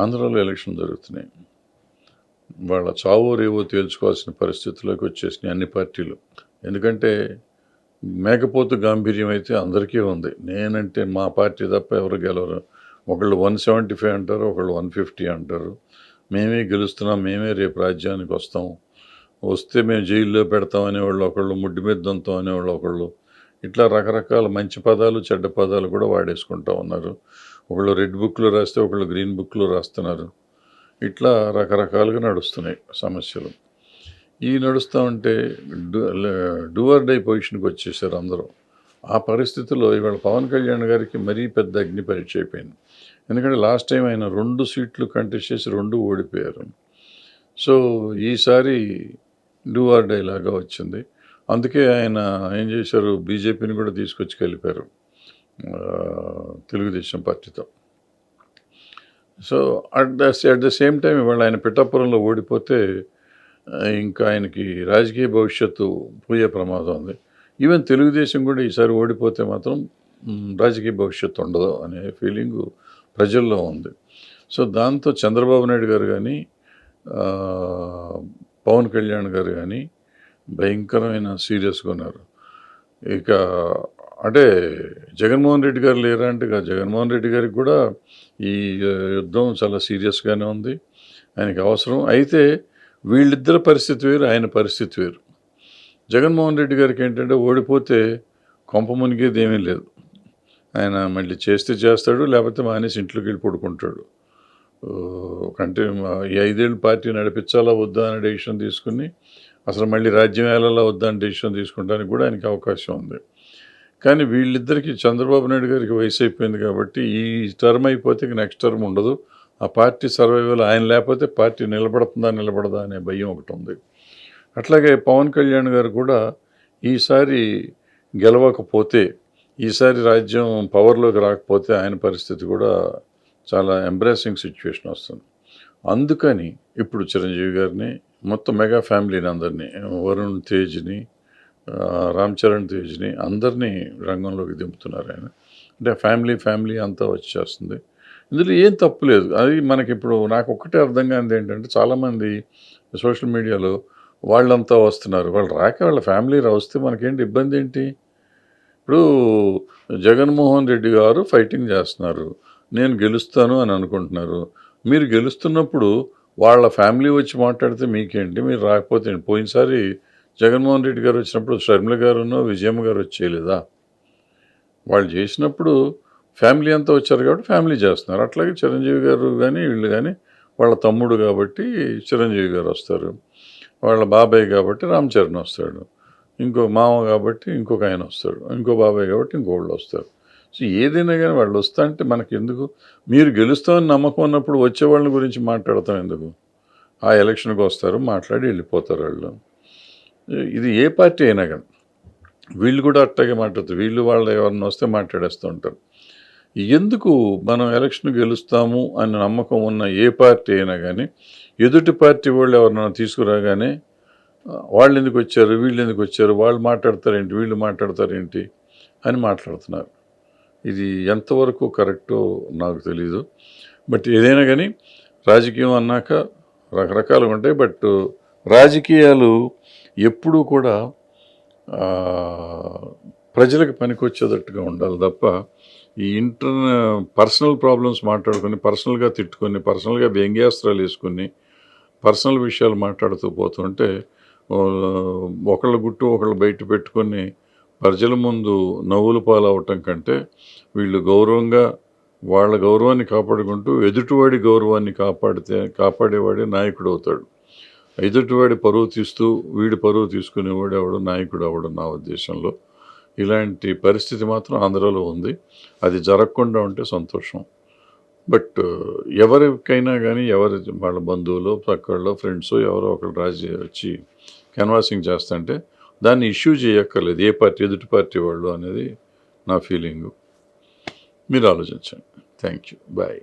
ఆంధ్రాలో ఎలక్షన్ జరుగుతున్నాయి. వాళ్ళ చావో రేవో తేల్చుకోవాల్సిన పరిస్థితుల్లోకి వచ్చేసినాయి అన్ని పార్టీలు. ఎందుకంటే మేకపోతు గాంభీర్యం అయితే అందరికీ ఉంది. నేనంటే మా పార్టీ తప్ప ఎవరు గెలవరు. ఒకళ్ళు వన్ సెవెంటీ ఫైవ్ అంటారు ఒకళ్ళు వన్ ఫిఫ్టీ అంటారు. మేమే గెలుస్తున్నాం మేమే రేపు రాజ్యానికి వస్తాం. వస్తే మేము జైల్లో పెడతాం అనేవాళ్ళు ఒకళ్ళు ముడ్డు మీద దంతాం అనేవాళ్ళు ఒకళ్ళు. ఇట్లా రకరకాల మంచి పదాలు చెడ్డ పదాలు కూడా వాడేసుకుంటా ఉన్నారు. ఒకళ్ళు రెడ్ బుక్లో రాస్తే ఒకళ్ళు గ్రీన్ బుక్లో రాస్తున్నారు. ఇట్లా రకరకాలుగా నడుస్తున్నాయి సమస్యలు. ఈ నడుస్తూ ఉంటే డూవర్ డై పొజిషన్కి వచ్చేసారు అందరూ. ఆ పరిస్థితిలో ఇవాళ పవన్ కళ్యాణ్ గారికి మరీ పెద్ద అగ్ని పరీక్ష అయిపోయింది. ఎందుకంటే లాస్ట్ టైం ఆయన రెండు సీట్లు కంటెస్ట్ చేసి రెండు ఓడిపోయారు. సో ఈసారి డూఆర్ డై లాగా వచ్చింది. అందుకే ఆయన ఏం చేశారు? బీజేపీని కూడా తీసుకొచ్చి కలిపారు. తెలుగుదేశం పార్టీతో. So at the at the same time ఇవాళ ఆయన పిఠాపురంలో ఓడిపోతే ఇంకా ఆయనకి రాజకీయ భవిష్యత్తు పోయే ప్రమాదం ఉంది. ఈవెన్ తెలుగుదేశం కూడా ఈసారి ఓడిపోతే మాత్రం రాజకీయ భవిష్యత్తు ఉండదు అనే ఫీలింగ్ ప్రజల్లో ఉంది. సో దాంతో చంద్రబాబు నాయుడు గారు కానీ పవన్ కళ్యాణ్ గారు కానీ భయంకరమైన సీరియస్గా ఉన్నారు. ఇక అంటే జగన్మోహన్ రెడ్డి గారు లేరా అంటే జగన్మోహన్ రెడ్డి గారికి కూడా ఈ యుద్ధం చాలా సీరియస్గానే ఉంది. ఆయనకి అవసరం. అయితే వీళ్ళిద్దరి పరిస్థితి వేరు ఆయన పరిస్థితి వేరు. జగన్మోహన్ రెడ్డి గారికి ఏంటంటే ఓడిపోతే కొంప మునిగేది ఏమీ లేదు. ఆయన మళ్ళీ చేస్తే చేస్తాడు లేకపోతే మానేసి ఇంట్లోకి వెళ్ళి పడుకుంటాడు. ఓ, అంటే ఈ ఐదేళ్ళు పార్టీ నడిపించాలా వద్దా అనే డెసిషన్ తీసుకుని అసలు మళ్ళీ రాజ్యం వేళలా వద్దా అనే డెసిషన్ తీసుకుంటానికి కూడా ఆయనకి అవకాశం ఉంది. కానీ వీళ్ళిద్దరికి చంద్రబాబు నాయుడు గారికి వయసు అయిపోయింది కాబట్టి ఈ టర్మ్ అయిపోతే ఇక నెక్స్ట్ టర్మ్ ఉండదు. ఆ పార్టీ సర్వైవల్ ఆయన లేకపోతే పార్టీ నిలబడుతుందా నిలబడదా అనే భయం ఒకటి ఉంది. అట్లాగే పవన్ కళ్యాణ్ గారు కూడా ఈసారి గెలవకపోతే ఈసారి రాజ్యం పవర్లోకి రాకపోతే ఆయన పరిస్థితి కూడా చాలా ఎంబ్రాసింగ్ సిచ్యువేషన్ వస్తుంది. అందుకని ఇప్పుడు చిరంజీవి గారిని మొత్తం మెగా ఫ్యామిలీని అందరినీ వరుణ్ తేజ్ని రామ్ చరణ్ తేజ్ని అందరినీ రంగంలోకి దింపుతున్నారు ఆయన. అంటే ఫ్యామిలీ ఫ్యామిలీ అంతా వచ్చేస్తుంది. ఇందులో ఏం తప్పు లేదు. అది మనకి ఇప్పుడు నాకు ఒక్కటే అర్థం కానిది ఏంటంటే చాలామంది సోషల్ మీడియాలో వాళ్ళంతా వస్తున్నారు. వాళ్ళు రాక వాళ్ళ ఫ్యామిలీ రా వస్తే మనకేంటి ఇబ్బంది ఏంటి? ఇప్పుడు జగన్మోహన్ రెడ్డి గారు ఫైటింగ్ చేస్తున్నారు. నేను గెలుస్తాను అని అనుకుంటున్నారు. మీరు గెలుస్తున్నప్పుడు వాళ్ళ ఫ్యామిలీ వచ్చి మాట్లాడితే మీకేంటి? మీరు రాకపోతే పోయినసారి జగన్మోహన్ రెడ్డి గారు వచ్చినప్పుడు షర్మిల గారును విజయమ్మ గారు వచ్చేయలేదా వాళ్ళు చేసినప్పుడు ఫ్యామిలీ అంతా వచ్చారు కాబట్టి ఫ్యామిలీ చేస్తున్నారు. అట్లాగే చిరంజీవి గారు కానీ వీళ్ళు కానీ వాళ్ళ తమ్ముడు కాబట్టి చిరంజీవి గారు వస్తారు. వాళ్ళ బాబాయ్ కాబట్టి రామ్ చరణ్ వస్తాడు. ఇంకో మామ కాబట్టి ఇంకొక ఆయన వస్తాడు. ఇంకో బాబాయ్ కాబట్టి ఇంకోళ్ళు వస్తారు. సో ఏదైనా కానీ వాళ్ళు వస్తా అంటే మనకి ఎందుకు? మీరు గెలుస్తామని నమ్మకం ఉన్నప్పుడు వచ్చే వాళ్ళ గురించి మాట్లాడతాం ఎందుకు? ఆ ఎలక్షన్కి వస్తారు మాట్లాడి వెళ్ళిపోతారు వాళ్ళు. ఇది ఏ పార్టీ అయినా కానీ వీళ్ళు కూడా అట్టగే మాట్లాడుతారు. వీళ్ళు వాళ్ళు ఎవరిని వస్తే మాట్లాడేస్తూ ఉంటారు. ఎందుకు మనం ఎలక్షన్ గెలుస్తాము అనే నమ్మకం ఉన్న ఏ పార్టీ అయినా కానీ ఎదుటి పార్టీ వాళ్ళు ఎవరినైనా తీసుకురాగానే వాళ్ళు ఎందుకు వచ్చారు వీళ్ళు ఎందుకు వచ్చారు వాళ్ళు మాట్లాడతారేంటి వీళ్ళు మాట్లాడతారేంటి అని మాట్లాడుతున్నారు. ఇది ఎంతవరకు కరెక్టో నాకు తెలీదు. బట్ ఏదైనా కానీ రాజకీయం అన్నాక రకరకాలుగా ఉంటాయి. బట్ రాజకీయాలు ఎప్పుడూ కూడా ప్రజలకు పనికొచ్చేటట్టుగా ఉండాలి తప్ప ఈ ఇంటర్ పర్సనల్ ప్రాబ్లమ్స్ మాట్లాడుకొని పర్సనల్గా తిట్టుకొని పర్సనల్గా వ్యంగ్యాస్త్రాలు వేసుకొని పర్సనల్ విషయాలు మాట్లాడుతూ పోతుంటే ఒకళ్ళ గుట్టు ఒకళ్ళు బయట పెట్టుకొని ప్రజల ముందు నవ్వులు పాలవటం కంటే వీళ్ళు గౌరవంగా వాళ్ళ గౌరవాన్ని కాపాడుకుంటూ ఎదుటివాడి గౌరవాన్ని కాపాడితే కాపాడేవాడే నాయకుడు అవుతాడు. ఎదుటివాడి పరువు తీస్తూ వీడి పరువు తీసుకునేవాడు ఎవడు నాయకుడు అవడు నా ఉద్దేశంలో. ఇలాంటి పరిస్థితి మాత్రం ఆంధ్రాలో ఉంది. అది జరగకుండా ఉంటే సంతోషం. బట్ ఎవరికైనా కానీ ఎవరి వాళ్ళ బంధువులు పక్కల్లో ఫ్రెండ్స్ ఎవరో ఒకరు రాజీ వచ్చి కెన్వాసింగ్ చేస్తుంటే దాన్ని ఇష్యూ చేయక్కర్లేదు. ఏ పార్టీ ఎదుటి పార్టీ వాళ్ళు అనేది నా ఫీలింగు. మీరు ఆలోచించండి. Thank you bye.